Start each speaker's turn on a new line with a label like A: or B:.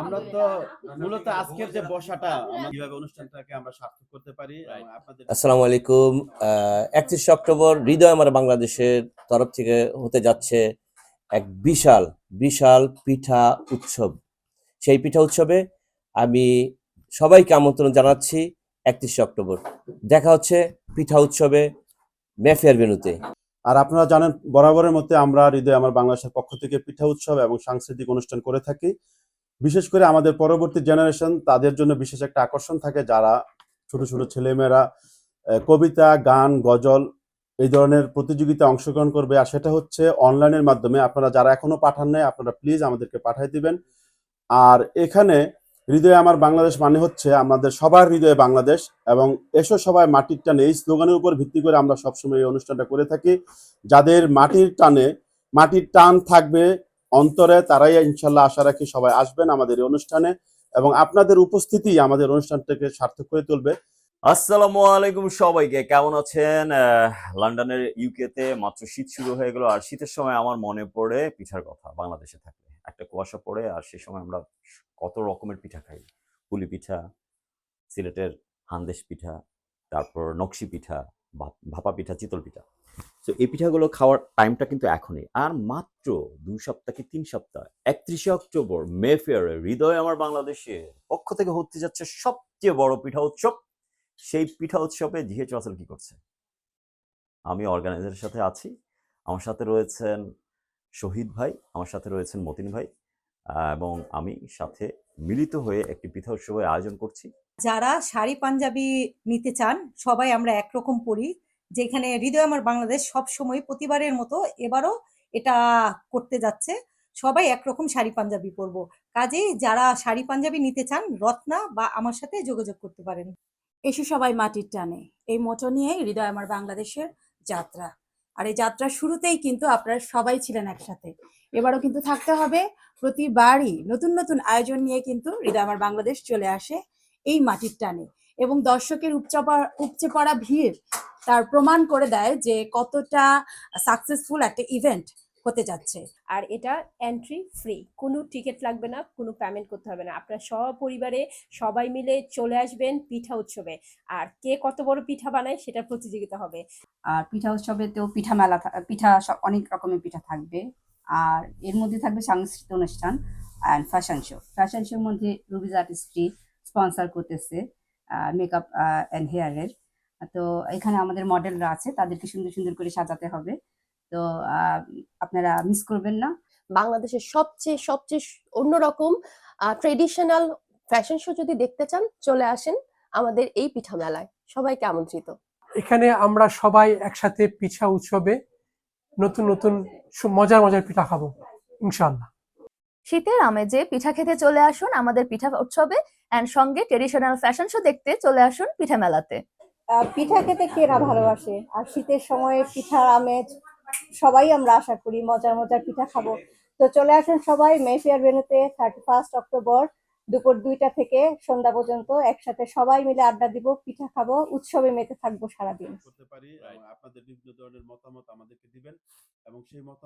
A: আমরা তো মূলত আজকের যে বসাটা কীভাবে অনুষ্ঠানটাকে আমরা সার্থক করতে পারি
B: আসসালামু আলাইকুম। একত্রিশে অক্টোবর হৃদয় আমার বাংলাদেশের তরফ থেকে হতে যাচ্ছে এক বিশাল বিশাল পিঠা উৎসব। সেই পিঠা উৎসবে আমি সবাইকে আমন্ত্রণ জানাচ্ছি একত্রিশে অক্টোবর। দেখা হচ্ছে পিঠা উৎসবে মেফেয়ার ভেনুতে।
A: আর আপনারা জানেন, বরাবরের মধ্যে আমরা হৃদয় আমার বাংলাদেশের পক্ষ থেকে পিঠা উৎসব এবং সাংস্কৃতিক অনুষ্ঠান করে থাকি। বিশেষ করে আমাদের পরবর্তী জেনারেশন তাদের জন্য বিশেষ একটা আকর্ষণ থাকে যারা ছোট ছোট ছেলেমেয়েরা কবিতা, গান, গজল এই ধরনের প্রতিযোগিতা অংশগ্রহণ করবে। আর সেটা হচ্ছে অনলাইনের মাধ্যমে। আপনারা যারা এখনও পাঠান নাই, আপনারা প্লিজ আমাদেরকে পাঠিয়ে দিবেন। আর এখানে হৃদয়ে আমার বাংলাদেশ মানে হচ্ছে আমাদের সবার হৃদয়ে বাংলাদেশ এবং এসো সবাই মাটির টানে। এই স্লোগানের উপর ভিত্তি করে আমরা সবসময় এই অনুষ্ঠানটা করে থাকি। যাদের মাটির টানে, মাটির টান থাকবে অন্তরে, তারাই ইনশাল্লাহ আশা রাখি সবাই আসবেন আমাদের এই অনুষ্ঠানে এবং আপনাদের উপস্থিতি আমাদের অনুষ্ঠানটাকে সার্থক করে তুলবে।
C: আসসালামু আলাইকুম সবাইকে, কেমন আছেন? লন্ডনের ইউকেতে মাত্র শীত শুরু হয়ে গেল আর শীতের সময় আমার মনে পড়ে পিঠার কথা, বাংলাদেশে থাকলে। একটা কুয়াশা পড়ে আর সেই সময় আমরা কত রকমের পিঠা খাই। পুলি পিঠা, সিলেটের হান্দেশ পিঠা, তারপর নকশি পিঠা ভাপা পিঠা, চিতল পিঠা। তো এই পিঠাগুলো খাওয়ার টাইমটা কিন্তু এখনই। আর মাত্র দুই সপ্তাহ কি তিন সপ্তাহ? একত্রিশে অক্টোবর, মে ফেয়ারে হৃদয় আমার বাংলাদেশে পক্ষ থেকে হতে যাচ্ছে সবচেয়ে বড় পিঠা উৎসব। সেই পিঠা উৎসবে জিহেচ চলাচল কি করছে? আমি অর্গানাইজারের সাথে আছি। আমার সাথে রয়েছেন শহীদ ভাই আমার সাথে রয়েছেন মতিন ভাই এবং আমি সাথে মিলিত হয়ে একটি পিঠা উৎসবের আয়োজন করছি।
D: যারা শাড়ি পাঞ্জাবি নিতে চান সবাই আমরা একরকম পরি যেখানে হৃদয় আমার বাংলাদেশ সব সময় প্রতিবারের মতো এবারও এটা করতে যাচ্ছে। সবাই একরকম শাড়ি পাঞ্জাবি পরবো। কাজেই যারা শাড়ি পাঞ্জাবি নিতে চান রত্না বা আমার সাথে যোগাযোগ করতে পারেন।
E: এসে সবাই মাটির টানে। এই মোটো নিয়ে হৃদয় আমার বাংলাদেশের যাত্রা। আর এই যাত্রার শুরুতেই কিন্তু আপনারা সবাই ছিলেন একসাথে। এবারও কিন্তু থাকতে হবে প্রতিবারই নতুন নতুন আয়োজন নিয়ে কিন্তু হৃদয় আমার বাংলাদেশ চলে আসে এই মাটির টানে এবং দর্শকের উপচাপা উপচে পড়া ভিড় তার প্রমাণ করে দেয় যে কতটা সাকসেসফুল একটা ইভেন্ট হতে যাচ্ছে।
F: আর এটা এন্ট্রি ফ্রি কোনো টিকিট লাগবে না, কোনো পেমেন্ট করতে হবে না। আপনার সপরিবারে সবাই মিলে চলে আসবেন পিঠা উৎসবে। আর কে কত বড় পিঠা বানায় সেটা প্রতিযোগিতা হবে।
G: আর পিঠা উৎসবেতেও পিঠা মেলা পিঠা অনেক রকমের পিঠা থাকবে। আর এর মধ্যে থাকবে সাংস্কৃতিক অনুষ্ঠান অ্যান্ড ফ্যাশন শো ফ্যাশন শোর মধ্যে রুবিজ আর্টিস্ট্রি স্পন্সর করতেছে মেকআপ অ্যান্ড হেয়ারের তো এখানে আমাদের মডেলরা আছে, তাদেরকে সুন্দর সুন্দর করে সাজাতে হবে। তো আপনারা মিস করবেন না।
H: বাংলাদেশের সবচেয়ে সবচেয়ে অন্যরকম ট্রেডিশনাল ফ্যাশন শো যদি দেখতে চান চলে আসেন আমাদের এই পিঠা মেলায় সবাইকে আমন্ত্রিত।
I: এখানে আমরা সবাই একসাথে পিঠা উৎসবে নতুন নতুন মজার মজার পিঠা খাব ইনশাল্লাহ
J: শীতের আমেজে পিঠা খেতে চলে আসুন আমাদের পিঠা উৎসবে এন্ড সঙ্গে ট্রেডিশনাল ফ্যাশন শো দেখতে চলে আসুন পিঠা মেলাতে
D: আহ, পিঠা খেতে কে না ভালোবাসে? আর শীতের সময় পিঠার আমেজ সবাই আমরা আশা করি মজার মজার পিঠা খাব। তো চলে আসুন সবাই মেফেয়ার ভেনুতে থার্টি ফার্স্ট অক্টোবর দুপুর দুইটা থেকে সন্ধ্যা পর্যন্ত একসাথে সবাই মিলে আড্ডা দিব পিঠা খাব উৎসবে মেতে থাকব সারাদিন।
A: করতে পারি আপনাদের বিভিন্ন ধরনের মতামত আমাদেরকে দিবেন এবং সেই মতামত